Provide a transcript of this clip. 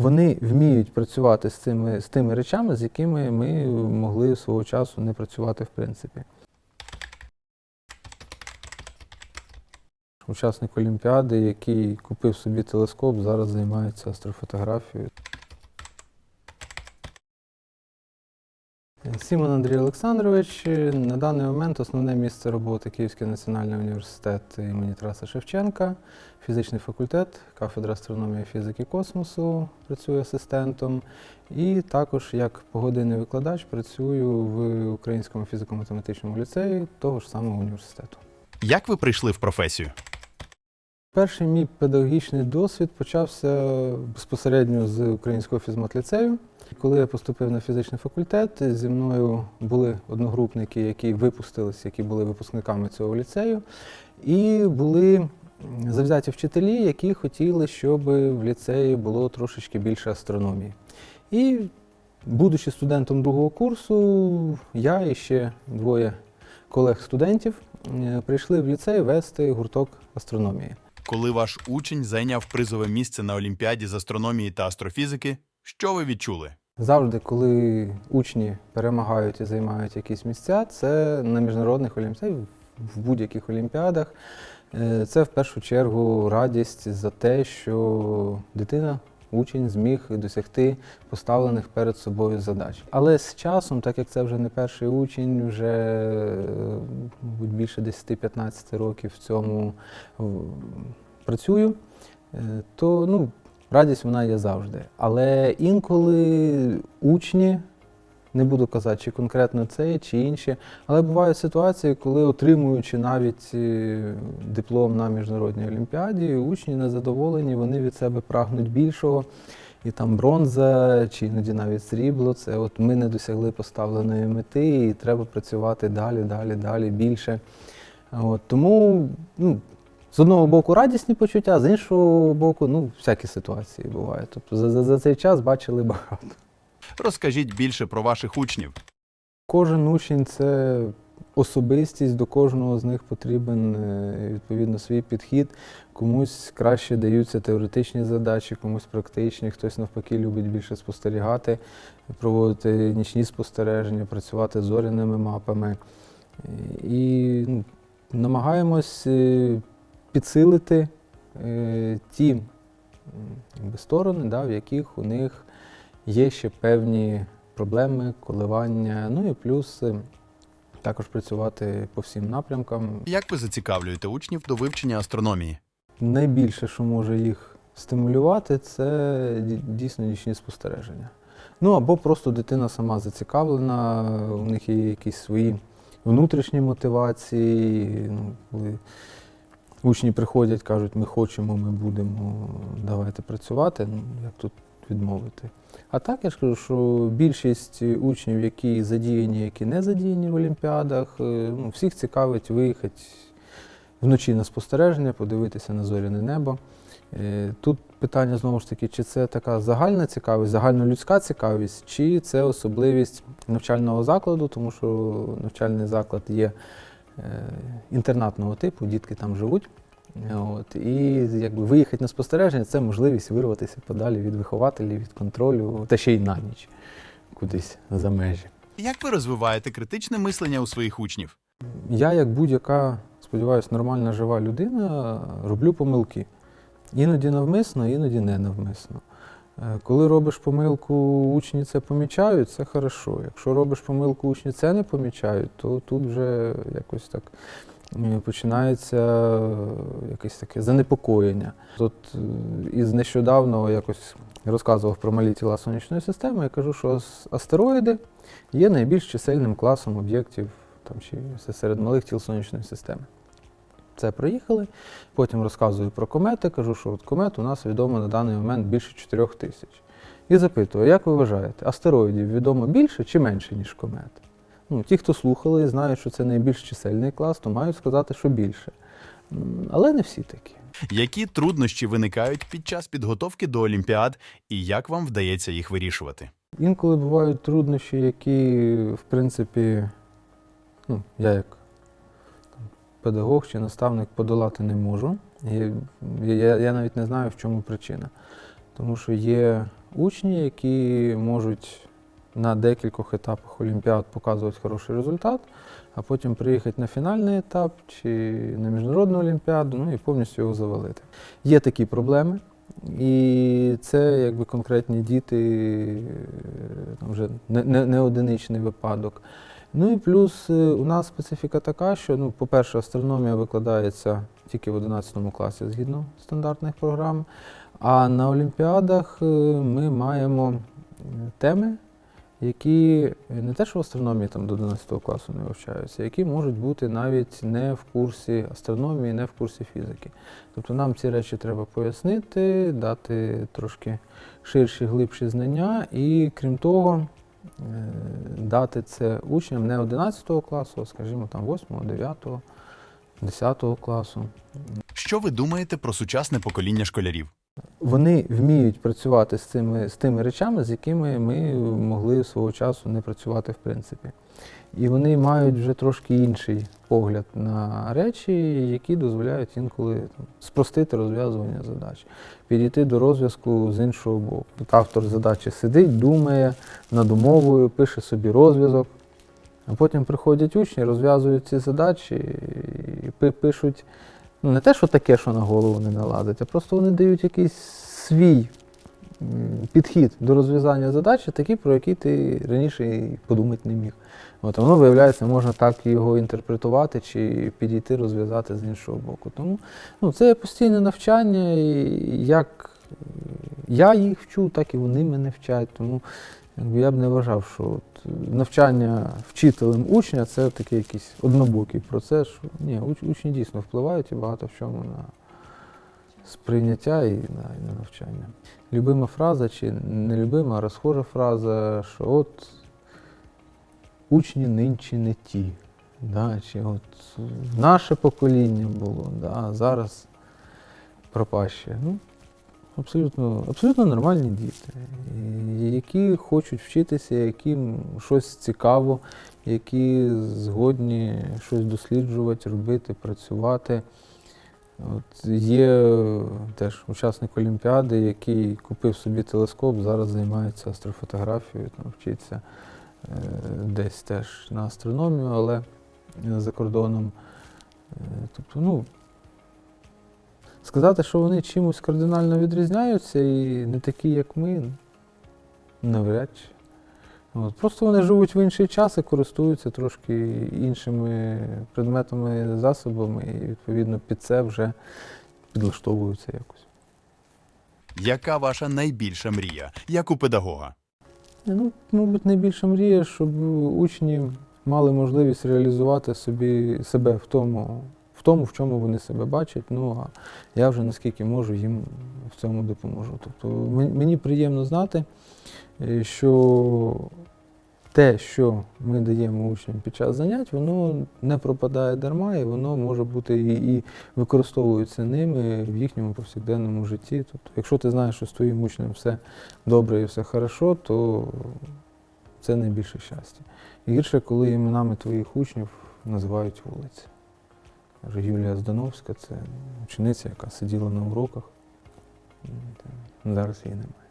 вони вміють працювати з цими з тими речами, з якими ми могли свого часу не працювати в принципі. Учасник Олімпіади, який купив собі телескоп, зараз займається астрофотографією. Сімон Андрій Олександрович. На даний момент основне місце роботи Київський національний університет імені Тараса Шевченка, фізичний факультет, кафедра астрономії, фізики космосу, працюю асистентом. І також як погодинний викладач працюю в Українському фізико-математичному ліцеї того ж самого університету. Як ви прийшли в професію? Перший мій педагогічний досвід почався безпосередньо з українського фізматліцею. Коли я поступив на фізичний факультет, зі мною були одногрупники, які випустилися, які були випускниками цього ліцею, і були завзяті вчителі, які хотіли, щоб в ліцеї було трошечки більше астрономії. І, будучи студентом другого курсу, я і ще двоє колег-студентів е, прийшли в ліцей вести гурток астрономії. Коли ваш учень зайняв призове місце на Олімпіаді з астрономії та астрофізики, що ви відчули? Завжди, коли учні перемагають і займають якісь місця, це на міжнародних олімпіадах, в будь-яких олімпіадах. Е, Це в першу чергу радість за те, що дитина, учень зміг досягти поставлених перед собою задач. Але з часом, так як це вже не перший учень, вже е, мабуть, більше 10-15 років в цьому працюю, е, то ну, радість вона є завжди. Але інколи учні, не буду казати, чи конкретно це, чи інші, але бувають ситуації, коли отримуючи навіть е, диплом на міжнародній олімпіаді, учні незадоволені, вони від себе прагнуть більшого. І там бронза, чи іноді навіть срібло, це от ми не досягли поставленої мети, і треба працювати далі, далі, далі, більше. От, тому ну, з одного боку радісні почуття, з іншого боку, ну, всякі ситуації бувають. Тобто за, за, за цей час бачили багато. Розкажіть більше про ваших учнів. Кожен учень це особистість, до кожного з них потрібен е, відповідно свій підхід. Комусь краще даються теоретичні задачі, комусь практичні, хтось навпаки любить більше спостерігати, проводити нічні спостереження, працювати з зоряними мапами. І ну, намагаємось е, підсилити е, ті сторони, да, в яких у них є ще певні проблеми, коливання, ну і плюс е, також працювати по всім напрямкам. Як ви зацікавлюєте учнів до вивчення астрономії? Найбільше, що може їх стимулювати, це дійсно нічні спостереження. Ну або просто дитина сама зацікавлена, у них є якісь свої внутрішні мотивації. Ну, коли учні приходять, кажуть, ми хочемо, ми будемо, давайте працювати. Ну, як тут відмовити? А так я ж кажу, що більшість учнів, які задіяні, які не задіяні в олімпіадах, е, ну, всіх цікавить виїхати вночі на спостереження, подивитися на зоряне небо. Е, Тут питання знову ж таки, чи це така загальна цікавість, загальнолюдська цікавість, чи це особливість навчального закладу, тому що навчальний заклад є інтернатного типу, дітки там живуть. Е, От, і якби виїхати на спостереження це можливість вирватися подалі від вихователів, від контролю, та ще й на ніч кудись за межі. Як ви розвиваєте критичне мислення у своїх учнів? Я, як будь-яка, сподіваюся, нормальна жива людина, роблю помилки. Іноді навмисно, іноді не навмисно. Е, Коли робиш помилку, учні це помічають, це хорошо. Якщо робиш помилку, учні це не помічають, то тут вже якось так е, починається е, якесь таке занепокоєння. Тут із нещодавно якось розказував про малі тіла сонячної системи, я кажу, що астероїди є найбільш чисельним класом об'єктів там, чи серед малих тіл сонячної системи. Це проїхали. Потім розказую про комети, кажу, що от комет у нас відомо на даний момент більше 4 тисяч. І запитую, як ви вважаєте, астероїдів відомо більше чи менше, ніж комет? Ну, ті, хто слухали і знають, що це найбільш чисельний клас, то мають сказати, що більше. Але не всі такі. Які труднощі виникають під час підготовки до Олімпіад і як вам вдається їх вирішувати? Інколи бувають труднощі, які, в принципі, ну, я як педагог чи наставник подолати не можу. І я, я навіть не знаю, в чому причина. Тому що є учні, які можуть на декількох етапах Олімпіад показувати хороший результат, а потім приїхати на фінальний етап чи на міжнародну олімпіаду, ну і повністю його завалити. Є такі проблеми, і це якби конкретні діти, е, там вже не, не, не одиничний випадок. Ну і плюс е, у нас специфіка така, що, ну, по-перше, астрономія викладається тільки в 11 класі згідно стандартних програм. А на Олімпіадах е, ми маємо теми, які не те, що в астрономії там до 11 класу не вивчаються, які можуть бути навіть не в курсі астрономії, не в курсі фізики. Тобто нам ці речі треба пояснити, дати трошки ширші, глибші знання, і крім того, дати це учням не 11 класу, а скажімо, там 8, 9, 10 класу. Що ви думаєте про сучасне покоління школярів? Вони вміють працювати з цими з тими речами, з якими ми могли свого часу не працювати в принципі. І вони мають вже трошки інший погляд на речі, які дозволяють інколи там, спростити розв'язування задач, підійти до розв'язку з іншого боку. От автор задачі сидить, думає над умовою, пише собі розв'язок, а потім приходять учні, розв'язують ці задачі і пишуть не те, що таке, що на голову не наладить, а просто вони дають якийсь свій підхід до розв'язання задачі, такий, про який ти раніше і подумати не міг. От, воно, виявляється, можна так його інтерпретувати чи підійти розв'язати з іншого боку. Тому ну, це постійне навчання, і як я їх вчу, так і вони мене вчать. Тому якби, я б не вважав, що от, навчання вчителем учня це такий якийсь однобокий процес. Що, ні, уч- учні дійсно впливають і багато в чому на сприйняття і на, і на навчання. Любима фраза чи нелюбима, а розхожа фраза, що от учні нинче не ті. Да, чи от наше покоління було, да, а зараз пропаще. Ну, абсолютно, абсолютно нормальні діти, які хочуть вчитися, яким щось цікаво, які згодні щось досліджувати, робити, працювати. От є теж учасник Олімпіади, який купив собі телескоп, зараз займається астрофотографією, там вчиться е, десь теж на астрономію, але за кордоном. Е, Тобто, ну, сказати, що вони чимось кардинально відрізняються і не такі, як ми, навряд чи. От. Просто вони живуть в інший час і користуються трошки іншими предметами, засобами, і відповідно під це вже підлаштовуються якось. Яка ваша найбільша мрія, як у педагога? Ну, мабуть, найбільша мрія, щоб учні мали можливість реалізувати собі себе в тому, в тому, в чому вони себе бачать. Ну а я вже наскільки можу їм в цьому допоможу. Тобто мені приємно знати, е, що те, що ми даємо учням під час занять, воно не пропадає дарма, і воно може бути і, і використовується ними в їхньому повсякденному житті. Тобто, якщо ти знаєш, що з твоїм учнем все добре і все хорошо, то це найбільше щастя. Гірше, коли іменами твоїх учнів називають вулиці. Юлія Здановська це учениця, яка сиділа на уроках. Зараз її немає.